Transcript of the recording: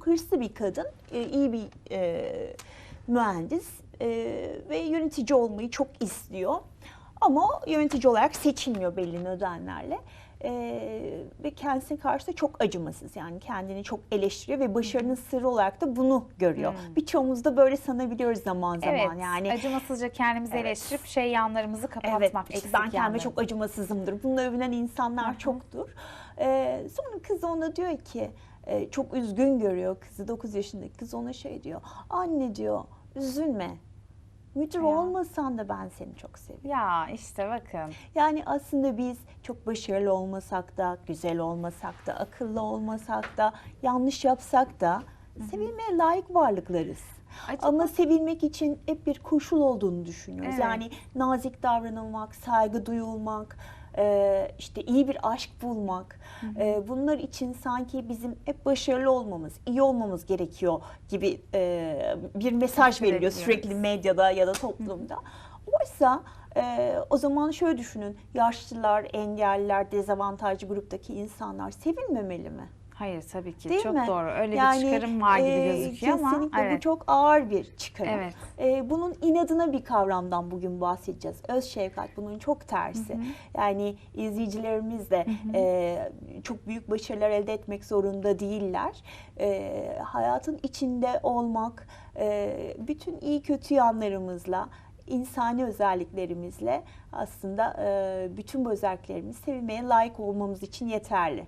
Hırslı bir kadın, e, iyi bir e, mühendis e, ve yönetici olmayı çok istiyor. Ama o yönetici olarak seçilmiyor belli nedenlerle. E, ve kendisine karşı da çok acımasız yani kendini çok eleştiriyor ve başarının sırrı olarak da bunu görüyor. Hmm. Birçoğumuz da böyle sanabiliyoruz zaman zaman Evet, yani. acımasızca kendimizi Evet. eleştirip şey yanlarımızı kapatmak, Evet, ben kendime yanlarımızı. çok acımasızımdır. Bununla övünen insanlar Hı hı. çoktur. Ee, sonra kız ona diyor ki, e, çok üzgün görüyor kızı, 9 yaşındaki kız ona şey diyor. Anne diyor, üzülme. Müdür Ya. olmasan da ben seni çok seviyorum. Ya işte bakın. Yani aslında biz çok başarılı olmasak da, güzel olmasak da, akıllı olmasak da, yanlış yapsak da sevilmeye layık varlıklarız. Acaba- Ama sevilmek için hep bir koşul olduğunu düşünüyoruz. Evet. Yani nazik davranılmak, saygı duyulmak, e, işte iyi bir aşk bulmak. e, Bunlar için sanki bizim hep başarılı olmamız, iyi olmamız gerekiyor gibi e, bir mesaj veriliyor ediyoruz. sürekli medyada ya da toplumda. Oysa e, o zaman şöyle düşünün, yaşlılar, engelliler, dezavantajlı gruptaki insanlar sevilmemeli mi? Hayır tabii ki Değil çok mi? doğru. Öyle Yani, bir çıkarım var gibi e, gözüküyor ama Kesinlikle bu evet. çok ağır bir çıkarım. Evet. E, bunun inadına bir kavramdan bugün bahsedeceğiz. Öz şefkat bunun çok tersi. Yani izleyicilerimiz de e, çok büyük başarılar elde etmek zorunda değiller. E, hayatın içinde olmak, e, bütün iyi kötü yanlarımızla, insani özelliklerimizle aslında e, bütün bu özelliklerimiz sevilmeye layık olmamız için yeterli.